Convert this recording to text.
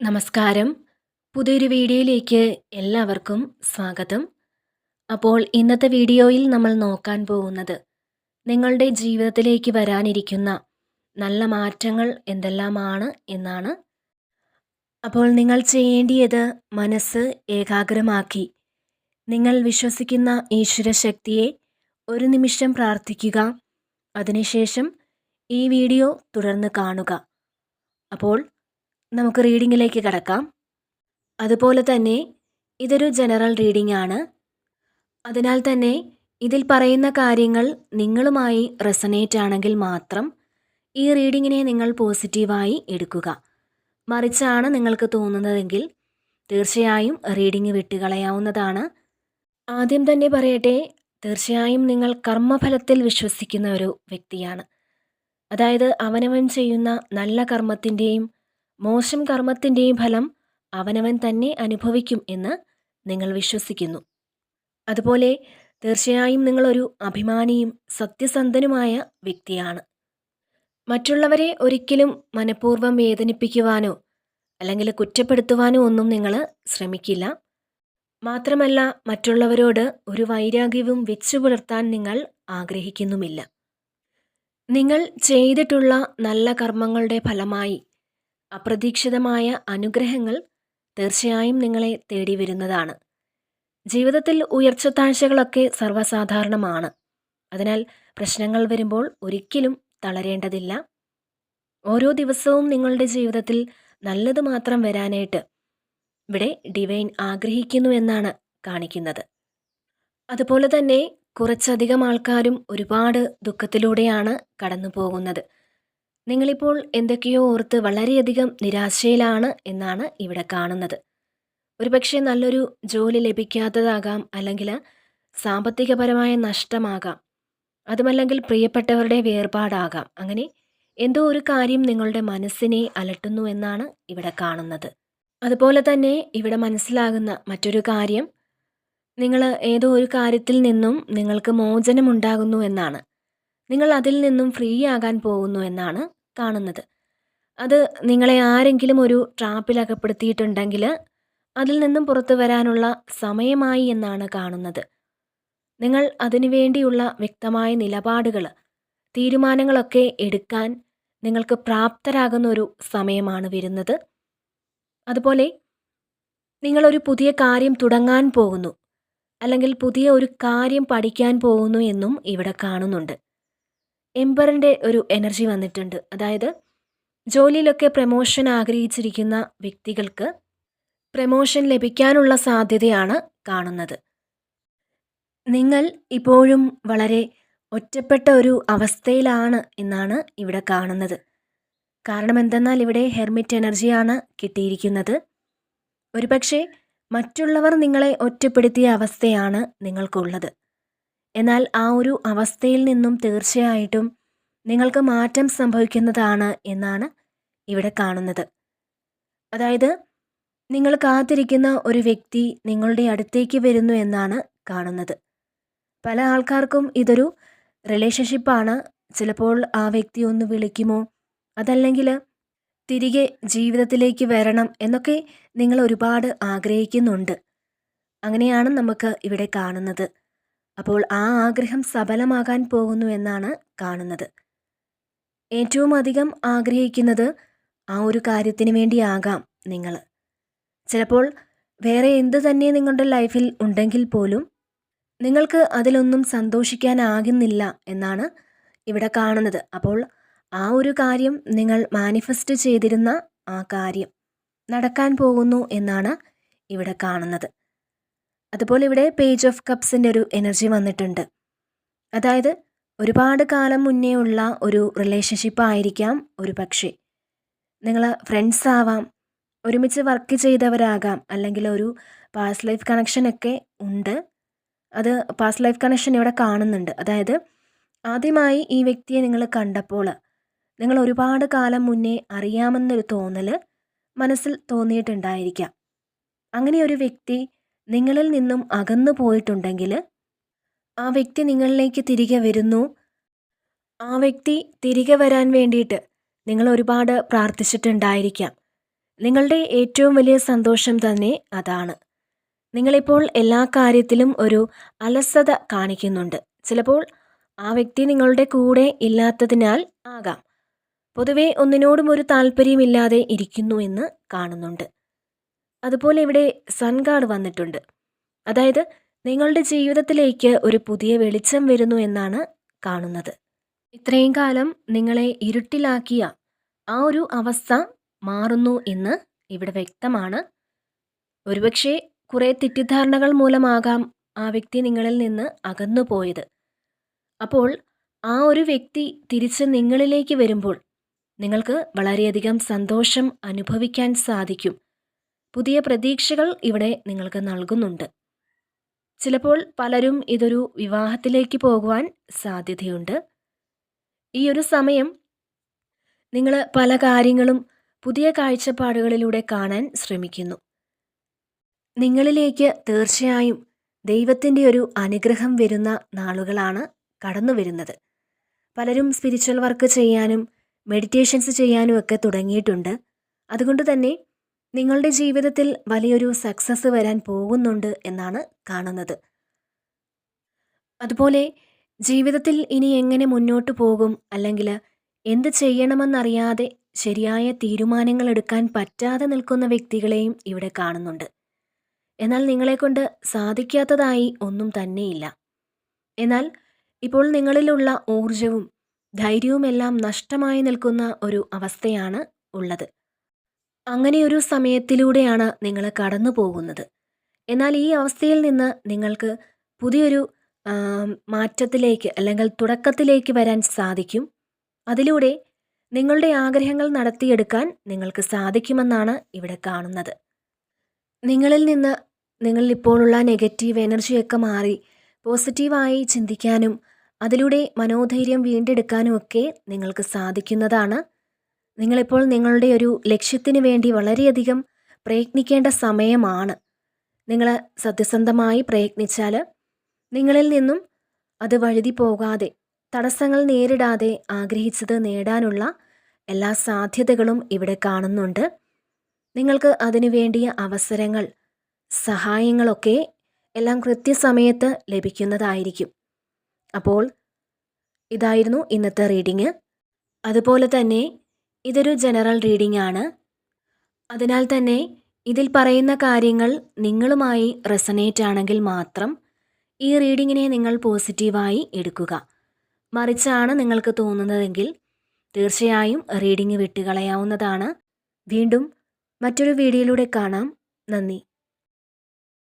നമസ്കാരം. പുതിയൊരു വീഡിയോയിലേക്ക് എല്ലാവർക്കും സ്വാഗതം. അപ്പോൾ ഇന്നത്തെ വീഡിയോയിൽ നമ്മൾ നോക്കാൻ പോകുന്നത് നിങ്ങളുടെ ജീവിതത്തിലേക്ക് വരാനിരിക്കുന്ന നല്ല മാറ്റങ്ങൾ എന്തെല്ലാമാണ് എന്നാണ്. അപ്പോൾ നിങ്ങൾ ചെയ്യേണ്ടിയത് മനസ്സ് ഏകാഗ്രമാക്കി. നിങ്ങൾ വിശ്വസിക്കുന്ന ഈശ്വര ശക്തിയെ ഒരു നിമിഷം പ്രാർത്ഥിക്കുക. അതിനുശേഷം ഈ വീഡിയോ തുടർന്ന് കാണുക. അപ്പോൾ നമുക്ക് റീഡിങ്ങിലേക്ക് കടക്കാം. അതുപോലെ തന്നെ ഇതൊരു ജനറൽ റീഡിംഗ് ആണ്. അതിനാൽ തന്നെ ഇതിൽ പറയുന്ന കാര്യങ്ങൾ നിങ്ങളുമായി റെസനേറ്റ് ആണെങ്കിൽ മാത്രം ഈ റീഡിങ്ങിനെ നിങ്ങൾ പോസിറ്റീവായി എടുക്കുക. മറിച്ചാണ് നിങ്ങൾക്ക് തോന്നുന്നതെങ്കിൽ തീർച്ചയായും റീഡിംഗ് വിട്ടുകളയാവുന്നതാണ്. ആദ്യം തന്നെ പറയട്ടെ തീർച്ചയായും നിങ്ങൾ കർമ്മഫലത്തിൽ വിശ്വസിക്കുന്ന ഒരു വ്യക്തിയാണ്. അതായത് അവനവൻ ചെയ്യുന്ന നല്ല കർമ്മത്തിന്റെയും മോശം കർമ്മത്തിന്റെയും ഫലം അവനവൻ തന്നെ അനുഭവിക്കും എന്ന് നിങ്ങൾ വിശ്വസിക്കുന്നു. അതുപോലെ തീർച്ചയായും നിങ്ങളൊരു അഭിമാനിയും സത്യസന്ധനുമായ വ്യക്തിയാണ്. മറ്റുള്ളവരെ ഒരിക്കലും മനഃപൂർവം വേദനിപ്പിക്കുവാനോ അല്ലെങ്കിൽ കുറ്റപ്പെടുത്തുവാനോ ഒന്നും നിങ്ങൾ ശ്രമിക്കില്ല. മാത്രമല്ല മറ്റുള്ളവരോട് ഒരു വൈരാഗ്യവും വെച്ചു പുലർത്താൻ നിങ്ങൾ ആഗ്രഹിക്കുന്നുമില്ല. നിങ്ങൾ ചെയ്തിട്ടുള്ള നല്ല കർമ്മങ്ങളുടെ ഫലമായി അപ്രതീക്ഷിതമായ അനുഗ്രഹങ്ങൾ തീർച്ചയായും നിങ്ങളെ തേടി വരുന്നതാണ് ജീവിതത്തിൽ ഉയർച്ച താഴ്ചകളൊക്കെ സർവസാധാരണമാണ്. അതിനാൽ പ്രശ്നങ്ങൾ വരുമ്പോൾ ഒരിക്കലും തളരേണ്ടതില്ല. ഓരോ ദിവസവും നിങ്ങളുടെ ജീവിതത്തിൽ നല്ലത് മാത്രം വരാനായിട്ട് ഇവിടെ ഡിവൈൻ ആഗ്രഹിക്കുന്നു എന്നാണ് കാണിക്കുന്നത്. അതുപോലെ തന്നെ കുറച്ചധികം ആൾക്കാരും ഒരുപാട് ദുഃഖത്തിലൂടെയാണ് കടന്നു പോകുന്നത് നിങ്ങളിപ്പോൾ എന്തൊക്കെയോ ഓർത്ത് വളരെയധികം നിരാശയിലാണ് എന്നാണ് ഇവിടെ കാണുന്നത്. ഒരുപക്ഷെ നല്ലൊരു ജോലി ലഭിക്കാത്തതാകാം അല്ലെങ്കിൽ സാമ്പത്തികപരമായ നഷ്ടമാകാം. അതുമല്ലെങ്കിൽ പ്രിയപ്പെട്ടവരുടെ വേർപാടാകാം. അങ്ങനെ എന്തോ ഒരു കാര്യം നിങ്ങളുടെ മനസ്സിനെ അലട്ടുന്നു എന്നാണ് ഇവിടെ കാണുന്നത്. അതുപോലെ തന്നെ ഇവിടെ മനസ്സിലാകുന്ന മറ്റൊരു കാര്യം നിങ്ങൾ ഏതോ ഒരു കാര്യത്തിൽ നിന്നും നിങ്ങൾക്ക് മോചനമുണ്ടാകുന്നു എന്നാണ്. നിങ്ങൾ അതിൽ നിന്നും ഫ്രീ ആകാൻ പോകുന്നു എന്നാണ് കാണുന്നത്. അത് നിങ്ങളെ ആരെങ്കിലും ഒരു ട്രാപ്പിൽ അകപ്പെടുത്തിയിട്ടുണ്ടെങ്കിൽ അതിൽ നിന്നും പുറത്തു വരാനുള്ള സമയമായി എന്നാണ് കാണുന്നത്. നിങ്ങൾ അതിനുവേണ്ടിയുള്ള വ്യക്തമായ നിലപാടുകൾ തീരുമാനങ്ങളൊക്കെ എടുക്കാൻ നിങ്ങൾക്ക് പ്രാപ്തരാകുന്ന ഒരു സമയമാണ് വരുന്നത്. അതുപോലെ നിങ്ങളൊരു പുതിയ കാര്യം തുടങ്ങാൻ പോകുന്നു അല്ലെങ്കിൽ പുതിയ ഒരു കാര്യം പഠിക്കാൻ പോകുന്നു എന്നും ഇവിടെ കാണുന്നുണ്ട്. എംബറിന്റെ ഒരു എനർജി വന്നിട്ടുണ്ട്. അതായത് ജോലിയിലൊക്കെ പ്രമോഷൻ ആഗ്രഹിച്ചിരിക്കുന്ന വ്യക്തികൾക്ക് പ്രമോഷൻ ലഭിക്കാനുള്ള സാധ്യതയാണ് കാണുന്നത്. നിങ്ങൾ ഇപ്പോഴും വളരെ ഒറ്റപ്പെട്ട ഒരു അവസ്ഥയിലാണ് എന്നാണ് ഇവിടെ കാണുന്നത്. കാരണം എന്തെന്നാൽ ഇവിടെ ഹെർമിറ്റ് എനർജിയാണ് കിട്ടിയിരിക്കുന്നത്. ഒരുപക്ഷെ മറ്റുള്ളവർ നിങ്ങളെ ഒറ്റപ്പെടുത്തിയ അവസ്ഥയാണ് നിങ്ങൾക്കുള്ളത്. എന്നാൽ ആ ഒരു അവസ്ഥയിൽ നിന്നും തീർച്ചയായിട്ടും നിങ്ങൾക്ക് മാറ്റം സംഭവിക്കുന്നതാണ് എന്നാണ് ഇവിടെ കാണുന്നത്. അതായത് നിങ്ങൾ കാത്തിരിക്കുന്ന ഒരു വ്യക്തി നിങ്ങളുടെ അടുത്തേക്ക് വരുന്നു എന്നാണ് കാണുന്നത്. പല ആൾക്കാർക്കും ഇതൊരു റിലേഷൻഷിപ്പാണ് ചിലപ്പോൾ ആ വ്യക്തി ഒന്ന് വിളിക്കുമോ? അതല്ലെങ്കിൽ തിരികെ ജീവിതത്തിലേക്ക് വരണം എന്നൊക്കെ നിങ്ങൾ ഒരുപാട് ആഗ്രഹിക്കുന്നുണ്ട്. അങ്ങനെയാണ് നമുക്ക് ഇവിടെ കാണുന്നത്. അപ്പോൾ ആ ആഗ്രഹം സഫലമാകാൻ പോകുന്നു എന്നാണ് കാണുന്നത്. ഏറ്റവും അധികം ആഗ്രഹിക്കുന്നത് ആ ഒരു കാര്യത്തിന് വേണ്ടിയാകാം നിങ്ങൾ. ചിലപ്പോൾ വേറെ എന്ത് തന്നെ നിങ്ങളുടെ ലൈഫിൽ ഉണ്ടെങ്കിൽ പോലും നിങ്ങൾക്ക് അതിലൊന്നും സന്തോഷിക്കാനാകുന്നില്ല എന്നാണ് ഇവിടെ കാണുന്നത്. അപ്പോൾ ആ ഒരു കാര്യം നിങ്ങൾ മാനിഫെസ്റ്റ് ചെയ്തിരുന്ന ആ കാര്യം നടക്കാൻ പോകുന്നു എന്നാണ് ഇവിടെ കാണുന്നത്. അതുപോലെ ഇവിടെ പേജ് ഓഫ് കപ്സിന്റെ ഒരു എനർജി വന്നിട്ടുണ്ട്. അതായത് ഒരുപാട് കാലം മുന്നേ ഉള്ള ഒരു റിലേഷൻഷിപ്പ് ആയിരിക്കാം ഒരു പക്ഷേ. നിങ്ങൾ ഫ്രണ്ട്സ് ആവാം ഒരുമിച്ച് വർക്ക് ചെയ്തവരാകാം അല്ലെങ്കിൽ ഒരു പാസ്റ്റ് ലൈഫ് കണക്ഷനൊക്കെ ഉണ്ട്. അത് പാസ്റ്റ് ലൈഫ് കണക്ഷൻ ഇവിടെ കാണുന്നുണ്ട്. അതായത് ആദ്യമായി ഈ വ്യക്തിയെ നിങ്ങൾ കണ്ടപ്പോൾ നിങ്ങൾ ഒരുപാട് കാലം മുന്നേ അറിയാമെന്നൊരു തോന്നൽ മനസ്സിൽ തോന്നിയിട്ടുണ്ടായിരിക്കാം. അങ്ങനെ ഒരു വ്യക്തി നിങ്ങളിൽ നിന്നും അകന്നു പോയിട്ടുണ്ടെങ്കിൽ ആ വ്യക്തി നിങ്ങളിലേക്ക് തിരികെ വരുന്നു. ആ വ്യക്തി തിരികെ വരാൻ വേണ്ടിയിട്ട് നിങ്ങൾ ഒരുപാട് പ്രാർത്ഥിച്ചിട്ടുണ്ടായിരിക്കാം. നിങ്ങളുടെ ഏറ്റവും വലിയ സന്തോഷം തന്നെ അതാണ്. നിങ്ങളിപ്പോൾ എല്ലാ കാര്യത്തിലും ഒരു അലസത കാണിക്കുന്നുണ്ട്. ചിലപ്പോൾ ആ വ്യക്തി നിങ്ങളുടെ കൂടെ ഇല്ലാത്തതിനാൽ ആകാം. പൊതുവെ ഒന്നിനോടും ഒരു താല്പര്യമില്ലാതെ ഇരിക്കുന്നു എന്ന് കാണുന്നുണ്ട്. അതുപോലെ ഇവിടെ സൺ കാർഡ് വന്നിട്ടുണ്ട്. അതായത് നിങ്ങളുടെ ജീവിതത്തിലേക്ക് ഒരു പുതിയ വെളിച്ചം വരുന്നു എന്നാണ് കാണുന്നത്. ഇത്രയും കാലം നിങ്ങളെ ഇരുട്ടിലാക്കിയ ആ ഒരു അവസ്ഥ മാറുന്നു എന്ന് ഇവിടെ വ്യക്തമാണ്. ഒരുപക്ഷെ കുറേ തെറ്റിദ്ധാരണകൾ മൂലമാകാം ആ വ്യക്തി നിങ്ങളിൽ നിന്ന് അകന്നു പോയത്. അപ്പോൾ ആ ഒരു വ്യക്തി തിരിച്ച് നിങ്ങളിലേക്ക് വരുമ്പോൾ നിങ്ങൾക്ക് വളരെയധികം സന്തോഷം അനുഭവിക്കാൻ സാധിക്കും. പുതിയ പ്രതീക്ഷകൾ ഇവിടെ നിങ്ങൾക്ക് നൽകുന്നുണ്ട്. ചിലപ്പോൾ പലരും ഇതൊരു വിവാഹത്തിലേക്ക് പോകുവാൻ സാധ്യതയുണ്ട്. ഈ ഒരു സമയം നിങ്ങൾ പല കാര്യങ്ങളും പുതിയ കാഴ്ചപ്പാടുകളിലൂടെ കാണാൻ ശ്രമിക്കുന്നു. നിങ്ങളിലേക്ക് തീർച്ചയായും ദൈവത്തിന്റെ ഒരു അനുഗ്രഹം വരുന്ന നാളുകളാണ് കടന്നു വരുന്നത്. പലരും സ്പിരിച്വൽ വർക്ക് ചെയ്യാനും മെഡിറ്റേഷൻസ് ചെയ്യാനും ഒക്കെ തുടങ്ങിയിട്ടുണ്ട്. അതുകൊണ്ട് തന്നെ നിങ്ങളുടെ ജീവിതത്തിൽ വലിയൊരു സക്സസ് വരാൻ പോകുന്നുണ്ട് എന്നാണ് കാണുന്നത്. അതുപോലെ ജീവിതത്തിൽ ഇനി എങ്ങനെ മുന്നോട്ട് പോകും? അല്ലെങ്കിൽ എന്ത് ചെയ്യണമെന്നറിയാതെ ശരിയായ തീരുമാനങ്ങൾ എടുക്കാൻ പറ്റാതെ നിൽക്കുന്ന വ്യക്തികളെയും ഇവിടെ കാണുന്നുണ്ട്. എന്നാൽ നിങ്ങളെക്കൊണ്ട് സാധിക്കാത്തതായി ഒന്നും തന്നെയില്ല. എന്നാൽ ഇപ്പോൾ നിങ്ങളിലുള്ള ഊർജവും ധൈര്യവുമെല്ലാം നഷ്ടമായി നിൽക്കുന്ന ഒരു അവസ്ഥയാണ് ഉള്ളത്. അങ്ങനെയൊരു സമയത്തിലൂടെയാണ് നിങ്ങൾ കടന്നു പോകുന്നത്. എന്നാൽ ഈ അവസ്ഥയിൽ നിന്ന് നിങ്ങൾക്ക് പുതിയൊരു മാറ്റത്തിലേക്ക് അല്ലെങ്കിൽ തുടക്കത്തിലേക്ക് വരാൻ സാധിക്കും. അതിലൂടെ നിങ്ങളുടെ ആഗ്രഹങ്ങൾ നടത്തിയെടുക്കാൻ നിങ്ങൾക്ക് സാധിക്കുമെന്നാണ് ഇവിടെ കാണുന്നത്. നിങ്ങളിൽ നിന്ന് നിങ്ങളിൽ ഇപ്പോഴുള്ള നെഗറ്റീവ് എനർജിയൊക്കെ മാറി പോസിറ്റീവായി ചിന്തിക്കാനും അതിലൂടെ മനോധൈര്യം വീണ്ടെടുക്കാനും ഒക്കെ നിങ്ങൾക്ക് സാധിക്കുന്നതാണ് നിങ്ങളിപ്പോൾ നിങ്ങളുടെ ഒരു ലക്ഷ്യത്തിന് വേണ്ടി വളരെയധികം പ്രയത്നിക്കേണ്ട സമയമാണ്. നിങ്ങൾ സത്യസന്ധമായി പ്രയത്നിച്ചാൽ നിങ്ങളിൽ നിന്നും അത് വഴുതി പോകാതെ തടസ്സങ്ങൾ നേരിടാതെ ആഗ്രഹിച്ചത് നേടാനുള്ള എല്ലാ സാധ്യതകളും ഇവിടെ കാണുന്നുണ്ട്. നിങ്ങൾക്ക് അതിനു വേണ്ടിയ അവസരങ്ങൾ സഹായങ്ങളൊക്കെ എല്ലാം കൃത്യസമയത്ത് ലഭിക്കുന്നതായിരിക്കും. അപ്പോൾ ഇതായിരുന്നു ഇന്നത്തെ റീഡിങ്. അതുപോലെ തന്നെ ഇതൊരു ജനറൽ റീഡിംഗ് ആണ് അതിനാൽ തന്നെ ഇതിൽ പറയുന്ന കാര്യങ്ങൾ നിങ്ങളുമായി റെസനേറ്റ് ആണെങ്കിൽ മാത്രം ഈ റീഡിങ്ങിനെ നിങ്ങൾ പോസിറ്റീവായി എടുക്കുക. മറിച്ചാണ് നിങ്ങൾക്ക് തോന്നുന്നതെങ്കിൽ തീർച്ചയായും റീഡിംഗ് വിട്ടുകളയാവുന്നതാണ്. വീണ്ടും മറ്റൊരു വീഡിയോയിലൂടെ കാണാം. നന്ദി.